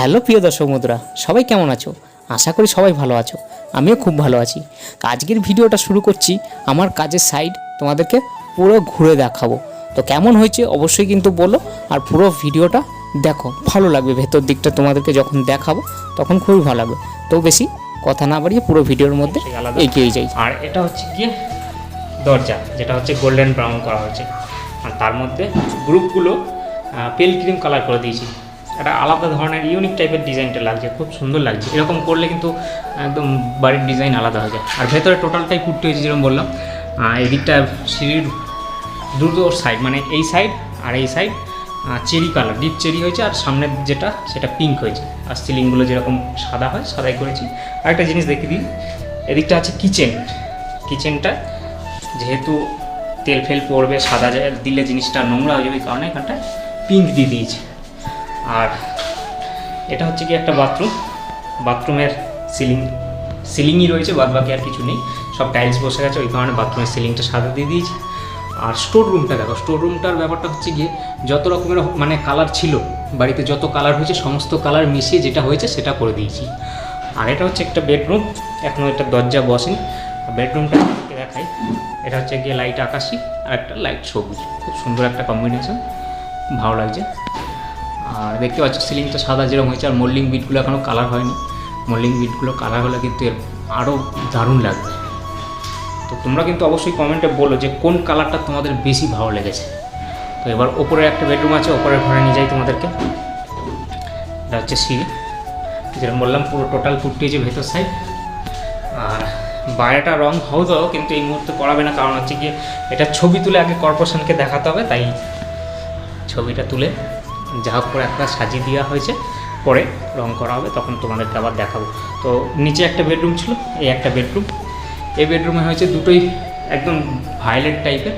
Hello প্রিয় দর্শক বন্ধুরা সবাই কেমন আছো? আশা করি সবাই ভালো আছো। আমিও খুব ভালো আছি। আজকের ভিডিওটা শুরু করছি আমার কাজের সাইড তোমাদেরকে পুরো ঘুরে দেখাবো। তো কেমন হয়েছে অবশ্যই কিন্তু বলো আর পুরো ভিডিওটা দেখো ভালো লাগবে ভেতর দিকটা তোমাদেরকে যখন দেখাবো তখন খুবই ভালো লাগবে। তো বেশি কথা না বাড়িয়ে পুরো ভিডিওর মধ্যে এগিয়ে যাই। আর এটা হচ্ছে গিয়ে দরজা যেটা হচ্ছে গোল্ডেন ব্রাউন করা হয়েছে। আর তার মধ্যে গ্রুপগুলো পেল ক্রিম কালার করে দিয়েছি। একটা আলাদা ধরনের ইউনিক টাইপের ডিজাইনটা লাগছে, খুব সুন্দর লাগছে। এরকম করলে কিন্তু একদম বাড়ির ডিজাইন আলাদা হয়ে যায়। আর ভেতরে টোটালটাই পুট্টি হয়েছে, যেরকম বললাম। এদিকটা সিঁড়ির দুটো সাইড মানে এই সাইড আর এই side cherry colour deep cherry হয়েছে আর সামনের যেটা, সেটা পিঙ্ক হয়েছে। আর সিলিংগুলো যেরকম সাদা হয়, সাদাই করেছি। আর একটা জিনিস দেখে দিই, এদিকটা আছে কিচেন কিচেনটা যেহেতু তেল ফেল পড়বে, সাদা দিলে জিনিসটা নোংরা হয়ে যাবে কারণে এখানটায় পিঙ্ক দিয়ে দিয়েছে। আর এটা হচ্ছে কি একটা বাথরুম বাথরুমের সিলিং সিলিংই রয়েছে বাদ বাকি আর কিছু নেই। সব টাইলস বসে গেছে, ওই কারণে বাথরুমের সিলিংটা সাদা দিয়ে দিয়েছি। আর স্টোর রুমটা দেখো স্টোর রুমটার ব্যাপারটা হচ্ছে গিয়ে যত রকমের মানে কালার ছিল, বাড়িতে যত কালার হয়েছে, সমস্ত কালার মিশিয়ে যেটা হয়েছে, সেটা করে দিয়েছি। আর এটা হচ্ছে একটা বেডরুম এখনও এটা দরজা বসেনি। বেডরুমটা দেখাই, এটা হচ্ছে গিয়ে লাইট আকাশি, আর একটা লাইট সবুজ। খুব সুন্দর একটা কম্বিনেশন ভালো লাগছে। আর দেখতে পাচ্ছ, সিলিংটা সাদা যেরকম হয়েছে, আর মোল্ডিং বিটগুলো এখনও কালার হয়নি। মোল্ডিং বিটগুলো কালার হলে কিন্তু এর আরও দারুণ লাগবে। তো তোমরা কিন্তু অবশ্যই কমেন্টে বলো যে কোন কালারটা তোমাদের বেশি ভালো লেগেছে। তো এবার ওপরে একটা বেডরুম আছে, ওপরের ঘরে নিয়ে যাই তোমাদেরকে। এটা হচ্ছে সিঁড়ি। যেরকম বললাম, পুরো টোটাল ফুটিয়েছে ভেতর সাইড আর বাইরেটা রং হতো কিন্তু এই মুহূর্তে করাবে না, কারণ হচ্ছে গিয়ে এটা ছবি তুলে আগে কর্পোরেশনকে দেখাতে হবে, তাই ছবিটা তুলে যা হোক করে একটা সাজিয়ে দেওয়া হয়েছে, পরে রং করা হবে, তখন তোমাদেরকে আবার দেখাবো। তো নিচে একটা বেডরুম ছিল, এই একটা বেডরুম এই বেডরুমে হয়েছে দুটোই একদম ভায়োলেট টাইপের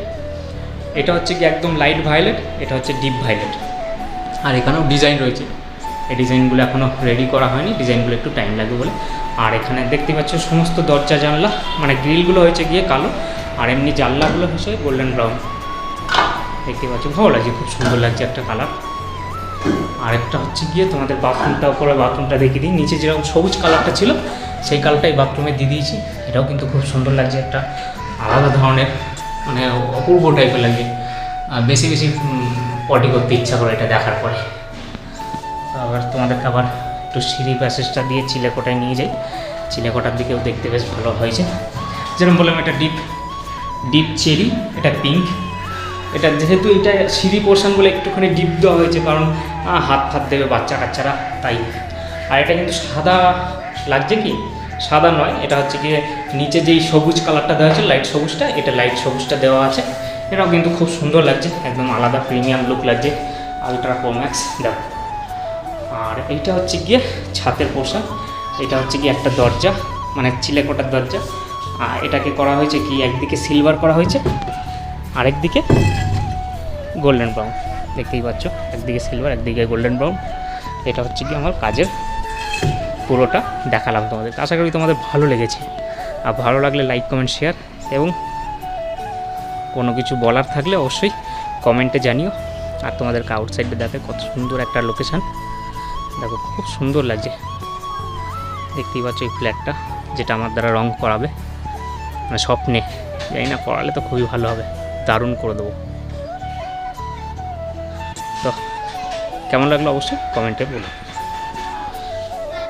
এটা হচ্ছে কি একদম লাইট ভায়োলেট এটা হচ্ছে ডিপ ভায়োলেট আর এখানেও ডিজাইন রয়েছে। এই ডিজাইনগুলো এখনও রেডি করা হয়নি ডিজাইনগুলো একটু টাইম লাগবে বলে। আর এখানে দেখতে পাচ্ছ সমস্ত দরজা, জানলা মানে গ্রিলগুলো হয়েছে গিয়ে কালো, আর এমনি জানলাগুলো হয়েছে গোল্ডেন ব্রাউন। দেখতে পাচ্ছ, ভালো লাগছে, খুব সুন্দর লাগছে একটা কালার আরেকটা হচ্ছে গিয়ে তোমাদের বাথরুমটা উপরে বাথরুমটা দেখিয়ে দিই। নিচে যেরকম সবুজ কালারটা ছিল, সেই কালারটাই বাথরুমে দিয়ে দিয়েছি। এটাও কিন্তু খুব সুন্দর লাগছে একটা আলাদা ধরনের মানে অপূর্ব টাইপের লাগে। বেশি বেশি পটি করতে ইচ্ছা করে এটা দেখার পরে। আবার তোমাদেরকে আবার একটু সিঁড়ি প্যাসেজটা দিয়ে চিলেকোটায় নিয়ে যাই। চিলেকোটার দিকেও দেখতে বেশ ভালো হয়েছে। যেরকম বললাম, এটা ডিপ ডিপ চেরি এটা পিঙ্ক এটা যেহেতু এটা সিঁড়ি পোর্শন বলে একটুখানি ডিপ দেওয়া হয়েছে, কারণ হাত ফাত দেবে বাচ্চা কাচ্চারা, তাই। আর এটা কিন্তু সাদা লাগছে কি? সাদা নয়, এটা হচ্ছে গিয়ে নিচে যেই সবুজ কালারটা দেওয়া হয়েছে লাইট সবুজটা, এটা লাইট সবুজটা দেওয়া আছে। এটাও কিন্তু খুব সুন্দর লাগছে, একদম আলাদা প্রিমিয়াম লুক লাগছে আলট্রা প্রোম্যাক্স দেখো। আর এইটা হচ্ছে গিয়ে ছাতের পোশাক এটা হচ্ছে গিয়ে একটা দরজা মানে চিলেকোটার দরজা। আর এটাকে করা হয়েছে কি? একদিকে সিলভার করা হয়েছে, আরেকদিকে গোল্ডেন ব্রাউন দেখতেই পাচ্ছ, একদিকে সিলভার একদিকে গোল্ডেন ব্রাউন এটা হচ্ছে কি আমার কাজের পুরোটা দেখালাম তোমাদের আশা করি তোমাদের ভালো লেগেছে। আর ভালো লাগলে লাইক কমেন্ট শেয়ার এবং কোনো কিছু বলার থাকলে অবশ্যই কমেন্টে জানিও। আর তোমাদেরকে আউটসাইডে দেখে, কত সুন্দর একটা লোকেশান দেখো, খুব সুন্দর লাগছে। দেখতেই পাচ্ছ এই ফ্ল্যাটটা যেটা আমার দ্বারা রং করাবে। মানে স্বপ্নে, জানি না, করালে তো খুবই ভালো হবে। দারুণ করে দেবো। তো কেমন লাগল অবশ্যই কমেন্টে বলুন।